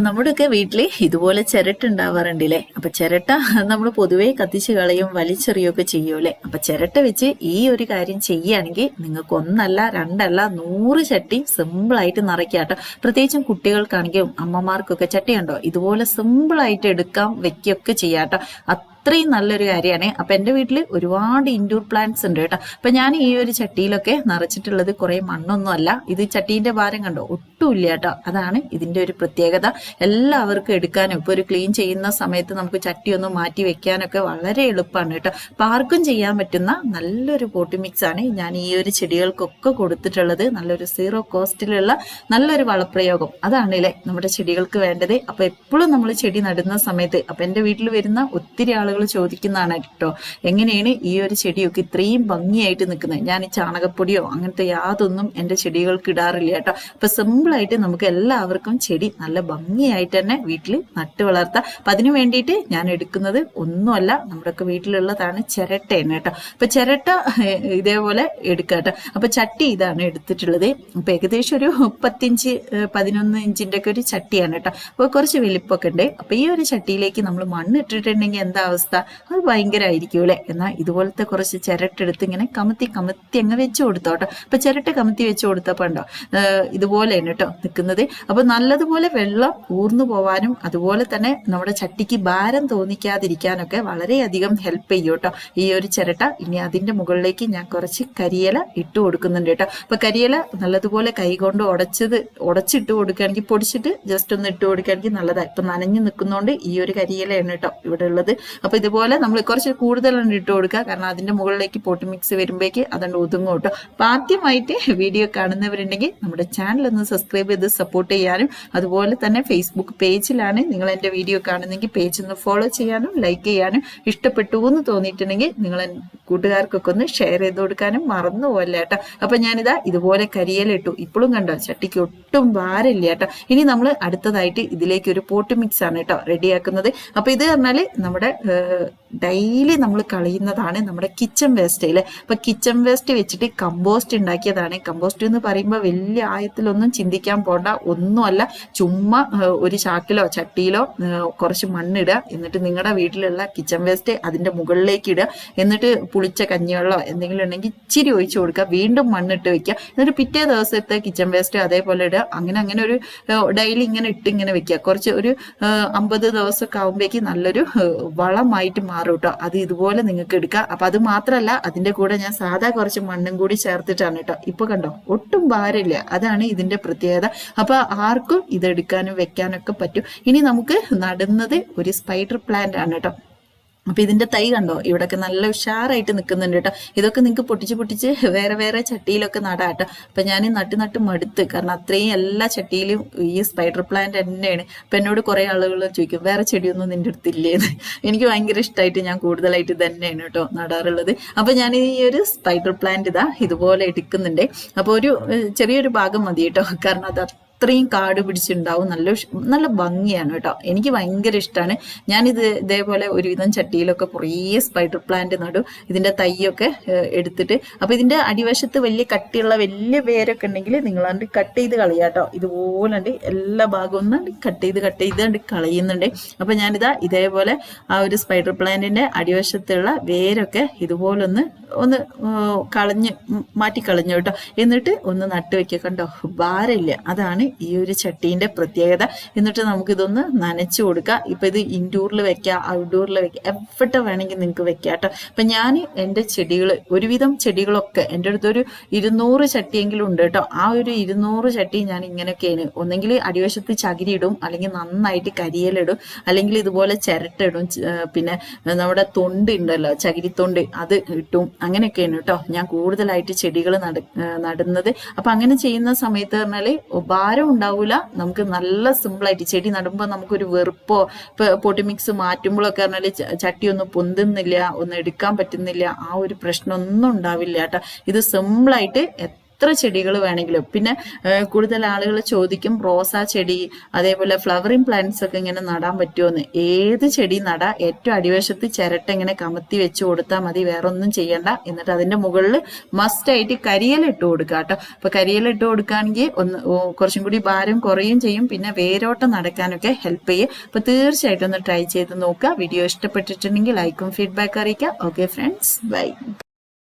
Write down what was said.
നമ്മുടെയൊക്കെ വീട്ടിൽ ഇതുപോലെ ചിരട്ട ഉണ്ടാവാറുണ്ടല്ലേ? അപ്പൊ ചിരട്ട നമ്മൾ പൊതുവേ കത്തിച്ച് കളയും വലിച്ചെറിയൊക്കെ ചെയ്യൂലേ അപ്പൊ ചിരട്ട വെച്ച് ഈ ഒരു കാര്യം ചെയ്യുകയാണെങ്കിൽ നിങ്ങൾക്ക് ഒന്നല്ല രണ്ടല്ല നൂറ് ചട്ടി സിമ്പിൾ ആയിട്ട് നിറയ്ക്കാട്ടോ പ്രത്യേകിച്ചും കുട്ടികൾക്കാണെങ്കിലും അമ്മമാർക്കൊക്കെ ചട്ടി ഉണ്ടോ ഇതുപോലെ സിമ്പിൾ ആയിട്ട് എടുക്കാം വെക്കുകയൊക്കെ ചെയ്യാട്ടോ അത്രയും നല്ലൊരു കാര്യമാണ്. അപ്പൊ എന്റെ വീട്ടിൽ ഒരുപാട് ഇൻഡോർ പ്ലാന്റ്സ് ഉണ്ട് കേട്ടോ. അപ്പൊ ഞാൻ ഈ ഒരു ചട്ടിയിലൊക്കെ നിറച്ചിട്ടുള്ളത് കുറേ മണ്ണൊന്നും അല്ല. ഇത് ചട്ടീന്റെ ഭാരം കണ്ടോ? ഒട്ടുമില്ല കേട്ടോ. അതാണ് ഇതിന്റെ ഒരു പ്രത്യേകത. എല്ലാവർക്കും എടുക്കാനും ഇപ്പൊ ഒരു ക്ലീൻ ചെയ്യുന്ന സമയത്ത് നമുക്ക് ചട്ടി ഒന്ന് മാറ്റി വെക്കാനൊക്കെ വളരെ എളുപ്പമാണ് കേട്ടോ. അപ്പൊ ആർക്കും ചെയ്യാൻ പറ്റുന്ന നല്ലൊരു പോട്ടി മിക്സ് ആണ് ഞാൻ ഈ ഒരു ചെടികൾക്കൊക്കെ കൊടുത്തിട്ടുള്ളത്. നല്ലൊരു സീറോ കോസ്റ്റിലുള്ള നല്ലൊരു വളപ്രയോഗം. അതാണല്ലേ നമ്മുടെ ചെടികൾക്ക് വേണ്ടത്. അപ്പൊ എപ്പോഴും നമ്മൾ ചെടി നടുന്ന സമയത്ത് അപ്പൊ എന്റെ വീട്ടിൽ വരുന്ന ഒത്തിരി ആളുകൾ ചോദിക്കുന്നതാണ് കേട്ടോ. എങ്ങനെയാണ് ഈ ഒരു ചെടിയൊക്കെ ഇത്രയും ഭംഗിയായിട്ട് നിൽക്കുന്നത്? ഞാൻ ഈ ചാണകപ്പൊടിയോ അങ്ങനത്തെ യാതൊന്നും എന്റെ ചെടികൾക്ക് ഇടാറില്ല കേട്ടോ. അപ്പൊ സിമ്പിളായിട്ട് നമുക്ക് എല്ലാവർക്കും ചെടി നല്ല ഭംഗിയായിട്ട് തന്നെ വീട്ടിൽ നട്ടു വളർത്താം. അപ്പൊ അതിനു വേണ്ടിയിട്ട് ഞാൻ എടുക്കുന്നത് ഒന്നുമല്ല നമ്മുടെയൊക്കെ വീട്ടിലുള്ളതാണ് ചിരട്ടയാണ് കേട്ടോ. അപ്പൊ ചിരട്ട ഇതേപോലെ എടുക്കുക കേട്ടോ. അപ്പൊ ചട്ടി ഇതാണ് എടുത്തിട്ടുള്ളത്. അപ്പൊ ഏകദേശം ഒരു പത്തിഞ്ച് ഏഹ്, പതിനൊന്ന് ഇഞ്ചിന്റെ ഒക്കെ ഒരു ചട്ടിയാണ് കേട്ടോ. അപ്പൊ കുറച്ച് വലിപ്പമൊക്കെ ഉണ്ട്. അപ്പൊ ഈ ഒരു ചട്ടിയിലേക്ക് നമ്മൾ മണ്ണ് ഇട്ടിട്ടുണ്ടെങ്കിൽ എന്താ അവസ്ഥ? അത് ഭയങ്കരമായിരിക്കും അല്ലേ? എന്നാൽ ഇതുപോലത്തെ കുറച്ച് ചിരട്ടെടുത്ത് ഇങ്ങനെ കമത്തി കമത്തി അങ്ങ് വെച്ച് കൊടുത്തോട്ടോ അപ്പൊ ചിരട്ട കമത്തി വെച്ച് കൊടുത്തപ്പോ ഉണ്ടോ ഇതുപോലെ ഇതുപോലെയാണ് കേട്ടോ നിൽക്കുന്നത്. അപ്പൊ നല്ലതുപോലെ വെള്ളം ഊർന്നു പോവാനും അതുപോലെ തന്നെ നമ്മുടെ ചട്ടിക്ക് ഭാരം തോന്നിക്കാതിരിക്കാനൊക്കെ വളരെയധികം ഹെൽപ്പ് ചെയ്യും കേട്ടോ. ഈ ഒരു ചിരട്ട ഇനി അതിന്റെ മുകളിലേക്ക് ഞാൻ കുറച്ച് കരിയില ഇട്ട് കൊടുക്കുന്നുണ്ട് കേട്ടോ. അപ്പൊ കരിയില നല്ലതുപോലെ കൈകൊണ്ട് ഉടച്ചത് ഉടച്ചിട്ട് കൊടുക്കുകയാണെങ്കിൽ പൊടിച്ചിട്ട് ജസ്റ്റ് ഒന്ന് ഇട്ട് കൊടുക്കുകയാണെങ്കിൽ നല്ലതാണ് ഇപ്പൊ നനഞ്ഞു നിൽക്കുന്നതുകൊണ്ട് ഈ ഒരു കരിയിലയാണ് കേട്ടോ ഇവിടെ ഉള്ളത്. അപ്പൊ ഇതുപോലെ നമ്മൾ കുറച്ച് കൂടുതലാണ് ഇട്ട് കൊടുക്കുക. കാരണം അതിന്റെ മുകളിലേക്ക് പോട്ട് മിക്സ് വരുമ്പോഴേക്ക് അതുകൊണ്ട് ഒതുങ്ങും കേട്ടോ. അപ്പോൾ ആദ്യമായിട്ട് വീഡിയോ കാണുന്നവരുണ്ടെങ്കിൽ നമ്മുടെ ചാനൽ ഒന്ന് സബ്സ്ക്രൈബ് ചെയ്ത് സപ്പോർട്ട് ചെയ്യാനും അതുപോലെ തന്നെ ഫേസ്ബുക്ക് പേജിലാണ് നിങ്ങൾ എന്റെ വീഡിയോ കാണുന്നെങ്കിൽ പേജ് ഒന്ന് ഫോളോ ചെയ്യാനും ലൈക്ക് ചെയ്യാനും ഇഷ്ടപ്പെട്ടു എന്ന് തോന്നിയിട്ടുണ്ടെങ്കിൽ നിങ്ങൾ കൂട്ടുകാർക്കൊക്കെ ഒന്ന് ഷെയർ ചെയ്ത് കൊടുക്കാനും മറന്നു പോകല്ല കേട്ടോ. അപ്പൊ ഞാനിതാ ഇതുപോലെ കരിയിലിട്ടു ഇപ്പോഴും കണ്ടോ ചട്ടിക്ക് ഒട്ടും ഭാരമില്ല കേട്ടോ. ഇനി നമ്മൾ അടുത്തതായിട്ട് ഇതിലേക്ക് ഒരു പോട്ട് മിക്സ് ആണ് കേട്ടോ റെഡിയാക്കുന്നത് അപ്പൊ ഇത് പറഞ്ഞാൽ നമ്മുടെ ഡെയിലി നമ്മൾ കളയുന്നതാണ് നമ്മുടെ കിച്ചൺ വേസ്റ്റ് അല്ലേ അപ്പൊ കിച്ചൺ വേസ്റ്റ് വെച്ചിട്ട് കമ്പോസ്റ്റ് ഉണ്ടാക്കിയതാണ്. കമ്പോസ്റ്റ് എന്ന് പറയുമ്പോൾ വലിയ ആയത്തിലൊന്നും ചിന്തിക്കാൻ പോണ്ട. ഒന്നുമല്ല ചുമ്മാ ഒരു ചാക്കിലോ ചട്ടിയിലോ കുറച്ച് മണ്ണിടുക. എന്നിട്ട് നിങ്ങളുടെ വീട്ടിലുള്ള കിച്ചൺ വേസ്റ്റ് അതിന്റെ മുകളിലേക്ക് ഇടുക. എന്നിട്ട് പുളിച്ച കഞ്ഞിവെള്ളമോ എന്തെങ്കിലും ഉണ്ടെങ്കിൽ ഇച്ചിരി ഒഴിച്ചു കൊടുക്കുക. വീണ്ടും മണ്ണിട്ട് വെക്കുക. എന്നിട്ട് പിറ്റേ ദിവസത്തെ കിച്ചൺ വേസ്റ്റ് അതേപോലെ ഇടുക. അങ്ങനെ അങ്ങനെ ഒരു ഡെയിലി ഇങ്ങനെ ഇട്ട് ഇങ്ങനെ വെക്കുക. കുറച്ച് ഒരു അമ്പത് ദിവസമൊക്കെ ആകുമ്പോഴേക്ക് നല്ലൊരു ഏഹ്, വളമായിട്ട് മാറും കേട്ടോ അത് ഇതുപോലെ നിങ്ങൾക്ക് എടുക്കാം. അപ്പൊ അത് മാത്രമല്ല അതിന്റെ കൂടെ ഞാൻ സാധാ കുറച്ച് മണ്ണും കൂടി ചേർത്തിട്ടാണ് കേട്ടോ ഇപ്പൊ കണ്ടോ? ഒട്ടും ഭാരമില്ല. അതാണ് ഇതിന്റെ പ്രത്യേകത. അപ്പൊ ആർക്കും ഇത് എടുക്കാനും വെക്കാനൊക്കെ പറ്റും. ഇനി നമുക്ക് നടുന്നത് ഒരു സ്പൈഡർ പ്ലാന്റ് ആണ് കേട്ടോ അപ്പൊ ഇതിന്റെ തൈ കണ്ടോ? ഇവിടൊക്കെ നല്ല ഉഷാറായിട്ട് നിൽക്കുന്നുണ്ട് കേട്ടോ. ഇതൊക്കെ നിങ്ങൾക്ക് പൊട്ടിച്ച് പൊട്ടിച്ച് വേറെ വേറെ ചട്ടിയിലൊക്കെ നടാട്ടോ അപ്പൊ ഞാൻ നട്ട് നട്ട് മടുത്ത്. കാരണം അത്രയും എല്ലാ ചട്ടിയിലും ഈ സ്പൈഡർ പ്ലാന്റ് തന്നെയാണ്. അപ്പൊ എന്നോട് കുറെ ആളുകൾ ചോദിക്കും വേറെ ചെടിയൊന്നും നിന്റെ അടുത്തില്ലേന്ന്? എനിക്ക് ഭയങ്കര ഇഷ്ടമായിട്ട് ഞാൻ കൂടുതലായിട്ട് തന്നെയാണ് കേട്ടോ നടാറുള്ളത്. അപ്പൊ ഞാൻ ഈ ഒരു സ്പൈഡർ പ്ലാന്റ് ഇതാ ഇതുപോലെ എടുക്കുന്നുണ്ട്. അപ്പൊ ഒരു ചെറിയൊരു ഭാഗം മതി കേട്ടോ. കാരണം അത് അത്രയും കാട് പിടിച്ചിട്ടുണ്ടാവും. നല്ല നല്ല ഭംഗിയാണ് കേട്ടോ. എനിക്ക് ഭയങ്കര ഇഷ്ടമാണ് ഞാനിത് ഇതേപോലെ ഒരുവിധം ചട്ടിയിലൊക്കെ കുറേ സ്പൈഡർ പ്ലാന്റ് നടും ഇതിന്റെ തൈയൊക്കെ എടുത്തിട്ട്. അപ്പോൾ ഇതിന്റെ അടിവശത്ത് വലിയ കട്ടിയുള്ള വലിയ വേരൊക്കെ ഉണ്ടെങ്കിൽ നിങ്ങളാണ്ട് കട്ട് ചെയ്ത് കളയാട്ടോ ഇതുപോലെ ഉണ്ട് എല്ലാ ഭാഗവും ഒന്നാണ്ട് കട്ട് ചെയ്ത് കട്ട് ചെയ്ത് കളയുന്നുണ്ട്. അപ്പൊ ഞാനിതാ ഇതേപോലെ ആ ഒരു സ്പൈഡർ പ്ലാന്റിന്റെ അടിവശത്തുള്ള വേരൊക്കെ ഇതുപോലെ ഒന്ന് ഒന്ന് കളഞ്ഞ് മാറ്റി കളഞ്ഞു കേട്ടോ. എന്നിട്ട് ഒന്ന് നട്ട് വെക്കുക കണ്ടോ? ഭാരമില്ല. അതാണ് ഈ ഒരു ചട്ടീന്റെ പ്രത്യേകത എന്നിട്ട് നമുക്കിതൊന്ന് നനച്ചു കൊടുക്കുക ഇപ്പം ഇത് ഇൻഡോറിൽ വെക്കാം ഔട്ട്ഡോറിൽ വെക്കാം എവിടെ വേണമെങ്കിൽ നിങ്ങൾക്ക് വെക്കാം കേട്ടോ അപ്പം ഞാൻ എന്റെ ചെടികൾ ഒരുവിധം ചെടികളൊക്കെ എന്റെ അടുത്തൊരു ഇരുന്നൂറ് ചട്ടിയെങ്കിലും ഉണ്ട് കേട്ടോ ആ ഒരു ഇരുന്നൂറ് ചട്ടി ഞാൻ ഇങ്ങനെയൊക്കെയാണ് ഒന്നെങ്കിൽ അടിവശത്ത് ചകിരി ഇടും അല്ലെങ്കിൽ നന്നായിട്ട് കരിയിലിടും അല്ലെങ്കിൽ ഇതുപോലെ ചിരട്ടിടും പിന്നെ നമ്മുടെ തൊണ്ട് ഉണ്ടല്ലോ ചകിരിത്തൊണ്ട് അത് ഇട്ടും അങ്ങനെയൊക്കെയാണ് കേട്ടോ ഞാൻ കൂടുതലായിട്ട് ചെടികൾ നട നടുന്നത്. അപ്പം അങ്ങനെ ചെയ്യുന്ന സമയത്ത് പറഞ്ഞാൽ ഭാരം ഉണ്ടാവില്ല നമുക്ക് നല്ല സിമ്പിൾ ആയിട്ട് ചെടി നടുമ്പോൾ നമുക്കൊരു വെറുപ്പോ പൊട്ടിമിക്സ് പൊട്ടി മിക്സ് മാറ്റുമ്പോഴൊക്കെ പറഞ്ഞാൽ ചട്ടി ഒന്നും പൊന്തുന്നില്ല ഒന്നും എടുക്കാൻ പറ്റുന്നില്ല ആ ഒരു പ്രശ്നമൊന്നും ഉണ്ടാവില്ല കേട്ടോ. ഇത് സിമ്പിൾ ആയിട്ട് എത്ര ചെടികൾ വേണമെങ്കിലും. പിന്നെ കൂടുതൽ ആളുകൾ ചോദിക്കും റോസാ ചെടി അതേപോലെ ഫ്ലവറിങ് പ്ലാന്റ്സ് ഒക്കെ ഇങ്ങനെ നടാൻ പറ്റുമെന്ന് ഏത് ചെടി നടാ ഏറ്റവും അടിവശത്ത് ചിരട്ട ഇങ്ങനെ കമത്തി വെച്ച് കൊടുത്താൽ മതി വേറെ ഒന്നും ചെയ്യണ്ട. എന്നിട്ട് അതിന്റെ മുകളിൽ മസ്റ്റ് ആയിട്ട് കരിയില ഇട്ട് കൊടുക്കുക കേട്ടോ. അപ്പൊ കരിയില ഇട്ട് കൊടുക്കുകയാണെങ്കിൽ ഒന്ന് കുറച്ചും കൂടി ഭാരം കുറയും ചെയ്യും. പിന്നെ വേരോട്ടം നടക്കാനൊക്കെ ഹെൽപ്പ് ചെയ്യും. അപ്പൊ തീർച്ചയായിട്ടും ഒന്ന് ട്രൈ ചെയ്ത് നോക്കുക. വീഡിയോ ഇഷ്ടപ്പെട്ടിട്ടുണ്ടെങ്കിൽ ലൈക്കും ഫീഡ്ബാക്ക് അറിയിക്കുക. Okay friends bye